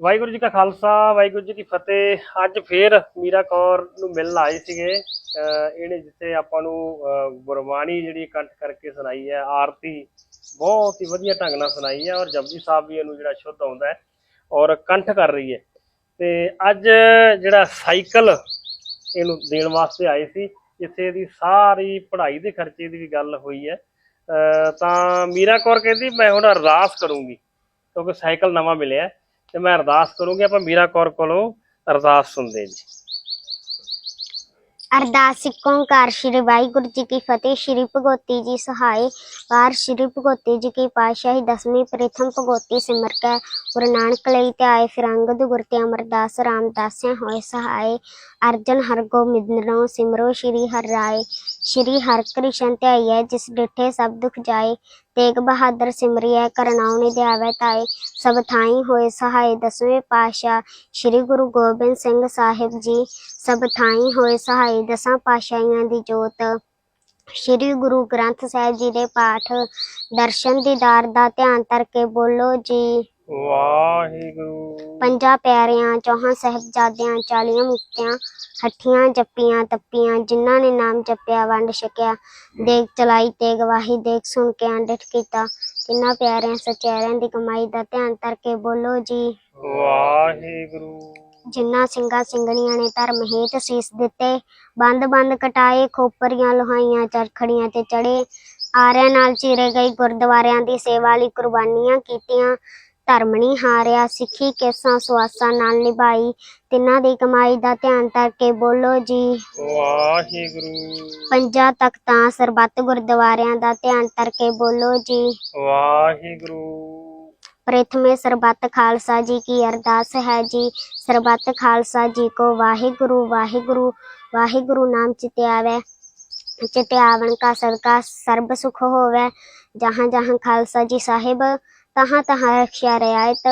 ਵਾਹਿਗੁਰੂ ਜੀ ਕਾ ਖਾਲਸਾ, ਵਾਹਿਗੁਰੂ ਜੀ ਕੀ ਫਤਿਹ। ਅੱਜ ਫੇਰ ਮੀਰਾ ਕੌਰ ਨੂੰ ਮਿਲਣ ਆਏ ਸੀਗੇ। ਇਹਨੇ ਜਿੱਥੇ ਆਪਾਂ ਨੂੰ ਗੁਰਬਾਣੀ ਜਿਹੜੀ ਕੰਠ ਕਰਕੇ ਸੁਣਾਈ ਹੈ, ਆਰਤੀ ਬਹੁਤ ਹੀ ਵਧੀਆ ਢੰਗ ਨਾਲ ਸੁਣਾਈ ਹੈ ਔਰ ਜਪਜੀ ਸਾਹਿਬ ਵੀ ਇਹਨੂੰ ਜਿਹੜਾ ਸ਼ੁੱਧ ਆਉਂਦਾ ਹੈ ਔਰ ਕੰਠ ਕਰ ਰਹੀ ਹੈ। ਤੇ ਅੱਜ ਜਿਹੜਾ ਸਾਈਕਲ ਇਹਨੂੰ ਦੇਣ ਵਾਸਤੇ ਆਏ ਸੀ, ਜਿੱਥੇ ਇਹਦੀ ਸਾਰੀ ਪੜ੍ਹਾਈ ਦੇ ਖਰਚੇ ਦੀ ਵੀ ਗੱਲ ਹੋਈ ਹੈ। ਤਾਂ ਮੀਰਾ ਕੌਰ ਕਹਿੰਦੀ, ਮੈਂ ਹੁਣ ਅਰਦਾਸ ਕਰੂੰਗੀ, ਕਿਉਂਕਿ ਸਾਈਕਲ ਨਵਾਂ ਮਿਲਿਆ ਤੇ ਮੈਂ ਅਰਦਾਸ ਕਰੂੰਗੀ, ਆਪਾਂ ਮੀਰਾ ਕੌਰ ਕੋਲੋਂ ਅਰਦਾਸ ਸੁਣਦੇ ਜੀ। ਅਰਦਾਸ ਓੰਕਾਰ, ਸ਼੍ਰੀ ਵਾਹਿਗੁਰੂ ਜੀ ਕੀ ਫਤਿਹ, ਸ਼੍ਰੀ ਭਗਵਤੀ ਜੀ ਸਹਾਇ ਵਾਰ, ਸ਼੍ਰੀ ਭਗਵਤੀ ਜੀ ਕੀ ਪਾਤਸ਼ਾਹੀ, ਦਸਵੀਂ ਪ੍ਰਥਮ ਭਗਵਤੀ ਸਿਮਰ ਕੈ ਗੁਰੂ ਨਾਨਕ ਲਈ ਤੇ ਆਏ ਫਿਰ ਅੰਗਦ ਗੁਰ ਤੇ ਅਮਰਦਾਸ ਰਾਮਦਾਸਿਆ ਹੋਏ ਸਹਾਇ ਅਰਜਨ ਹਰ ਗੋਬਿੰਦਨੋ ਸਿਮਰੋ, ਸ਼੍ਰੀ ਹਰਿ ਰਾਏ। ਸ਼੍ਰੀ ਹਰਿ ਕ੍ਰਿਸ਼ਨ ਧਿਆਈਐ ਜਿਸ ਡਿਠੇ ਸਭ ਦੁਖ ਜਾਏ ਤੇਗ ਬਹਾਦਰ ਸਿਮਰਿਐ ਕਰਨਾਉ ਨਿਧਿਆਵੈ ਤਾਏ ਸਭ ਥਾਈ ਹੋਏ ਸਹਾਇ ਦਸਵੇਂ ਪਾਤਸ਼ਾਹ ਸ਼੍ਰੀ ਗੁਰੂ ਗੋਬਿੰਦ ਸਿੰਘ ਸਾਹਿਬ ਜੀ ਸਭ ਥਾਈ ਹੋਏ ਸਹਾਈ ਦਸਾਂ ਪਾਤਸ਼ਾਹੀਆਂ ਦੀ ਜੋਤ। ਸ਼੍ਰੀ ਗੁਰੂ ਗ੍ਰੰਥ ਸਾਹਿਬ ਜੀ ਦੇ ਪਾਠ ਦਰਸ਼ਨ ਦੀਦਾਰ ਦਾ ਧਿਆਨ ਧਰ ਕੇ ਬੋਲੋ ਜੀ। ਵਾਹਿਗੁਰੂ। ਪੰਜਾਂ ਪਿਆਰਿਆਂ ਚੌਹਾਂ ਸਾਹਿਬਜ਼ਾਦਿਆਂ ਚਾਲੀਆਂ ਮੁਕਤਿਆਂ ਹੱਠੀਆਂ ਜੱਪੀਆਂ ਤੱਪੀਆਂ ਜਿਨ੍ਹਾਂ ਨੇ ਨਾਮ ਜਪਿਆ ਵੰਡ ਛਕਿਆ। ਦੇਖ ਚਲਾਈ ਤੇ ਗਵਾਹੀ ਦੇਖ ਸੁਣ ਕੇ ਅੰਡਿਠ ਕੀਤਾ। ਤਿੰਨਾਂ ਪਿਆਰਿਆਂ ਸਚਿਆਰਿਆਂ ਦੀ ਕਮਾਈ ਦਾ ਧਿਆਨ ਧਰ ਕੇ ਬੋਲੋ ਜੀ। ਵਾਹਿਗੁਰੂ। ਜਿਨ੍ਹਾਂ ਸਿੰਘਾਂ ਸਿੰਘਣੀਆਂ ਨੇ ਧਰਮ ਹੇਤ ਸੀਸ ਦਿੱਤੇ ਬੰਦ ਬੰਦ ਕਟਾਏ ਖੋਪਰੀਆਂ ਲੋਹਾਈਆਂ ਚਰਖੜੀਆਂ ਤੇ ਚੜੇ ਆਰਿਆਂ ਨਾਲ ਚੀਰੇ ਗਈ ਗੁਰਦੁਆਰਿਆਂ ਦੀ ਸੇਵਾ ਲਈ ਕੁਰਬਾਨੀਆਂ ਕੀਤੀਆਂ। ਧਰਮ ਨਹੀਂ ਹਾਰਿਆ ਸਿੱਖੀ ਕੇਸਾਂ ਸੁਆਸਾਂ ਨਾਲ ਨਿਭਾਈ ਤਿੰਨਾਂ ਦੀ ਕਮਾਈ ਦਾ ਧਿਆਨ ਧਰ ਕੇ ਬੋਲੋ ਜੀ। ਵਾਹਿਗੁਰੂ। ਪੰਜਾਂ ਤਖਤਾਂ ਸਰਬੱਤ ਗੁਰਦੁਆਰਿਆਂ ਦਾ ਧਿਆਨ ਧਰ ਕੇ ਬੋਲੋ ਜੀ। ਵਾਹਿਗੁਰੂ। ਪ੍ਰਥਮੇ ਸਰਬੱਤ ਖਾਲਸਾ ਜੀ ਕੀ ਅਰਦਾਸ ਹੈ ਜੀ। ਸਰਬੱਤ ਖਾਲਸਾ ਜੀ ਕੋ ਵਾਹਿਗੁਰੂ ਵਾਹਿਗੁਰੂ ਵਾਹਿਗੁਰੂ ਨਾਮ ਚਿਤਿਆਵੈ। ਚਿਤਿਆਵਣ ਕਾ ਸਦਕਾ ਸਰਬ ਸੁਖ ਹੋਵੇ। ਜਹਾਂ ਜਹਾਂ ਖਾਲਸਾ ਜੀ ਸਾਹਿਬ ਤਹਾਂ ਤਹਾਂ ਰਖਿਆ ਰਿਆਇਤ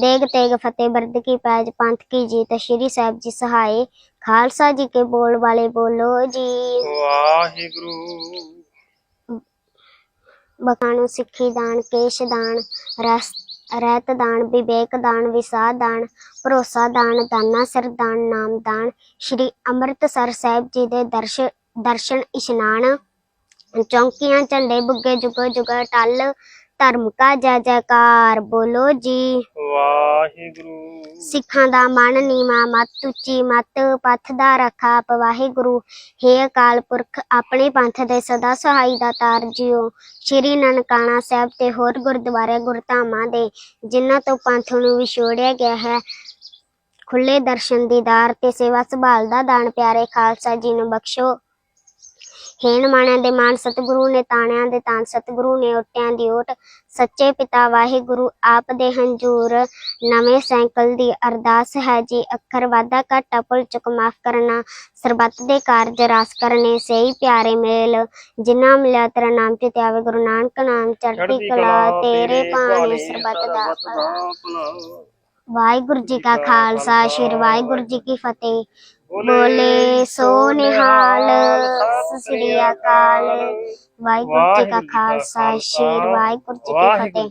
ਦੇਗ ਤੇਗ ਫਤਿਹ ਬਰਦ ਕੀ ਪੈਜ ਪੰਥ ਕੀ ਜੀਤ ਸ਼੍ਰੀ ਸਾਹਿਬ ਜੀ ਸਹਾਏ। ਖਾਲਸਾ ਜੀ ਕੇ ਬੋਲ ਵਾਲੇ ਬੋਲੋ ਜੀ। ਵਾਹਿਗੁਰੂ। ਬਖਾਣੋ ਸਿੱਖੀ ਦਾਨ ਕੇਸ਼ ਦਾਨ ਰਸ ਰਹਿਤ ਦਾਨ ਵਿਵੇਕ ਦਾਨ ਵਿਸਾਹ ਦਾਨ ਭਰੋਸਾ ਦਾਨ ਦਾਨਾ ਸਿਰ ਦਾਨ ਨਾਮ ਦਾਨ। ਸ਼੍ਰੀ ਅੰਮ੍ਰਿਤਸਰ ਸਾਹਿਬ ਜੀ ਦੇ ਦਰਸ਼ ਦਰਸ਼ਨ ਇਸ਼ਨਾਨ। ਚੌਂਕੀਆਂ ਝੰਡੇ ਬੁੱਗੇ ਜੁਗ ਜੁਗ ਟਲ। ਧਰਮ ਕਾ ਜੈ ਜੈਕਾਰ ਬੋਲੋ ਜੀ। ਵਾਹਿਗੁਰੂ। ਸਿੱਖਾਂ ਦਾ ਮਨ ਨੀਵਾ ਮਤ ਉੱਚੀ ਮਤ ਪਥ ਦਾ ਰਖਾ ਆਪ ਵਾਹਿਗੁਰੂ। ਹੇ ਅਕਾਲ ਪੁਰਖ ਆਪਣੇ ਪੰਥ ਦੇ ਸਦਾ ਸਹਾਈ ਦਾ ਤਾਰ ਜਿਓ ਸ਼੍ਰੀ ਨਨਕਾਣਾ ਸਾਹਿਬ ਤੇ ਹੋਰ ਗੁਰਦੁਆਰੇ ਗੁਰਧਾਮਾਂ ਦੇ ਜਿਨ੍ਹਾਂ ਤੋਂ ਪੰਥ ਨੂੰ ਵਿਛੋੜਿਆ ਗਿਆ ਹੈ। ਖੁੱਲੇ ਦਰਸ਼ਨ ਦੀਦਾਰ ਤੇ ਸੇਵਾ ਸੰਭਾਲ ਦਾ ਦਾਨ ਪਿਆਰੇ ਖਾਲਸਾ ਜੀ ਨੂੰ ਬਖਸ਼ੋ। ਹੇਣ ਮਾਣਿਆਂ ਦੇ ਮਾਨ ਸਤਿਗੁਰੂ ਨੇ ਤਾਣਿਆਂ ਦੇ ਤਾਨ ਸਤਿਗੁਰੂ ਨੇ ਓਟਿਆਂ ਦੀ ਓਟ। ਸੱਚੇ ਪਿਤਾ ਵਾਹਿਗੁਰੂ ਆਪ ਦੇ ਹੰਝੂਰ। ਨਵੇਂ ਸਾਈਕਲ ਦੀ ਅਰਦਾਸ ਹੈ ਜੀ ਅੱਖਰ ਵਾਧਾ ਘਾਟਾ ਭੁੱਲ ਚੁੱਕ ਮਾਫ ਕਰਨਾ। ਸਰਬੱਤ ਦੇ ਕਾਰਜ ਰਾਸ ਕਰਨੇ ਸਹੀ ਪਿਆਰੇ ਮੇਲ। ਜਿਨ੍ਹਾਂ ਮਿਲਿਆ ਤੇਰਾ ਨਾਮ ਤੇ ਆਵੇ ਗੁਰੂ ਨਾਨਕ ਨਾਮ ਚੜ੍ਹਦੀ ਕਲਾ ਤੇਰੇ ਭਾਣੇ ਸਰਬੱਤ ਦਾ ਭਲਾ। ਵਾਹਿਗੁਰੂ ਜੀ ਕਾ ਖਾਲਸਾ ਸ਼੍ਰੀ ਵਾਹਿਗੁਰੂ ਜੀ ਕੀ ਫਤਿਹ। ਬੋਲੇ ਸੋ ਨਿਹਾਲ ਸ੍ਰੀ ਅਕਾਲ। ਵਾਹਿਗੁਰੂ ਜੀ ਕਾ ਖਾਲਸਾ ਸ਼੍ਰੀ ਵਾਹਿਗੁਰੂ ਜੀ ਕੀ ਫਤਿਹ।